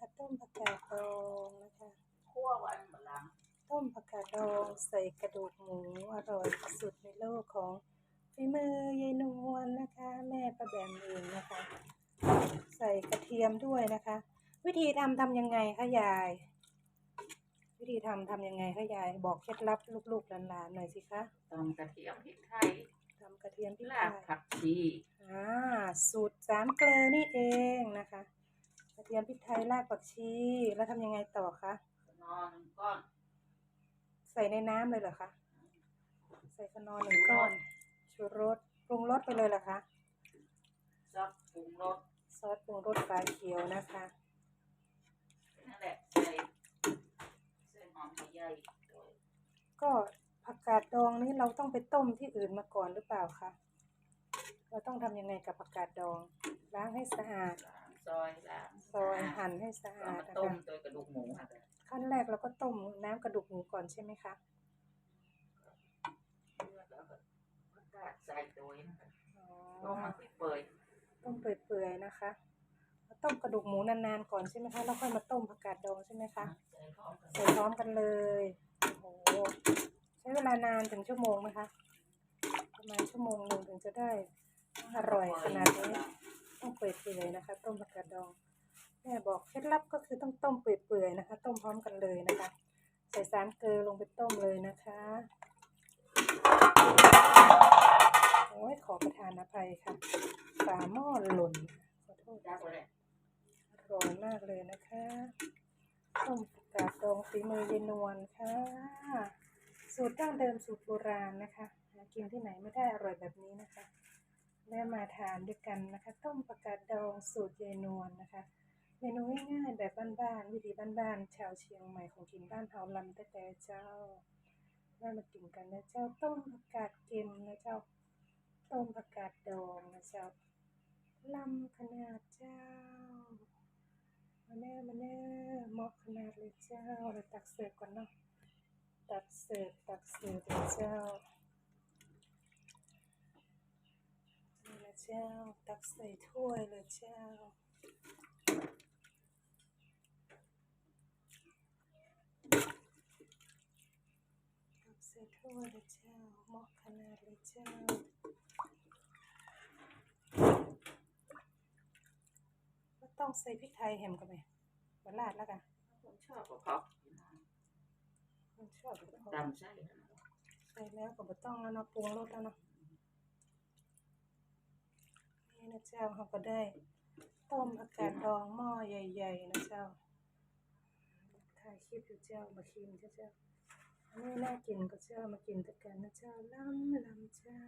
ค่ะต้มผักกาดดองนะคะคั่วไว้หมดหลังต้มผักกาดดองใส่กระดูกหมูอร่อยที่สุดในโลกของฝีมือยายนวลนะคะ แม่ประแบมเองนะคะ ใส่กระเทียมด้วยนะคะ วิธีทำทำยังไงคะยาย วิธีทำทำยังไงคะยายบอกเคล็ดลับลูกๆหลานๆหน่อยสิคะตำกระเทียมพริกไทยทำกระเทียมพริกรากไทยผักชีอ่าสูตรสามเกลือนี่เองนะคะกระ เทียมพริกไทยรากผักชี แล้วทำยังไงต่อคะนอนหนึ่งก้อนใส่ในน้ำเลยเหรอคะใส่ขนอนหนึ่งก้อนชูรสปรุงรสไปเลยเหรอคะซอสปรุงรสซอสปรุงรสปลาเขียวนะคะนั่นแหละใส่ใส่หอมใหญ่ๆด้วยก็ผักกาดดองนี้เราต้องไปต้มที่อื่นมาก่อนหรือเปล่าคะเราต้องทำยังไงกับผักกาดดอง ล้างให้สะอาดล้าง ซอยล้างซอยหั่นให้สะเอาอาดมานะต้มคะโดยกระดูกหมูค่ะขั้นแรกเราก็ต้มน้ำกระดูกหมูก่อนใช่ไหมคะเลือดแล้วก็ผักกาดใส่โดยนะคะอ๋ต้มอมาเปื่อยต้มเปื่อยๆนะคะเราต้มกระดูกหมูนานๆก่อนใช่ไหมคะแล้วค่อยมาต้มผักกาดดองใช่ไหมๆคะใส่พร้อมกันใส่พร้อมกันเลยโอ้โหใช้เวลานานถึงชั่วโมงไหมคะประมาณชั่วโมงหนึ่งถึงจะได้อร่อยขนาดนี้ ต้องเปื่อยๆนะคะ ต้มผักกาดดองแม่บอกเคล็ดลับก็คือต้องต้มเปื่อยๆนะคะ ต้มพร้อมกันเลยนะคะ ใส่สารเกลือลงไปต้มเลยนะคะโอ้ยขอประทานอภัยค่ะฝาหม้อหล่นขอโทษจ้าเลยอร่อยมากเลยนะคะต้มผักกาดดองฝีมือยายนวลค่ะ สูตรดั้งเดิมสูตรโบราณนะคะหากินที่ไหนไม่ได้อร่อยแบบนี้นะคะ แม่มาทานด้วยกันนะคะ ต้มผักกาดดองสูตรยายนวลนะคะ เมนูง่ายๆแบบบ้านๆวิธีบ้านๆชาวเชียงใหม่ของกินบ้านเฮาลำแต่แต่เจ้าแม่มากินกันนะเจ้าต้มผักกาดเค็มนะเจ้าต้มผักกาดดองนะเจ้าลำขนาดเจ้ามาแน่มาแน่หมาะขนาดเลยเจ้าเราตักเสิร์ฟก่อนเนาะตักเสิร์ฟตักเสิร์ฟเลยเจ้านี่นะ เจ้า ตักใส่ถ้วยเลยเจ้า ตักใส่ถ้วยเลยเจ้าเหมาะขนาดเลยเจ้าก็ต้องใส่พริกไทยแฮมกันไหมมาลาดแล้วกันผมชอบกับเขามันชอบก็ต้องตำใส่ใส่แล้วก็บ่ต้องแล้วเนาะปรุงรสแล้วเนาะ นี่นะเจ้าเขาก็ได้ต้มอากาศดองหม้อใหญ่ ๆ นะเจ้าถ่ายคลิปอยู่เจ้ามาชิมเจ้าเจ้าอันนี้น่ากินก็เจ้ามากินด้วยกันนะเจ้าล้ำล้ำเจ้า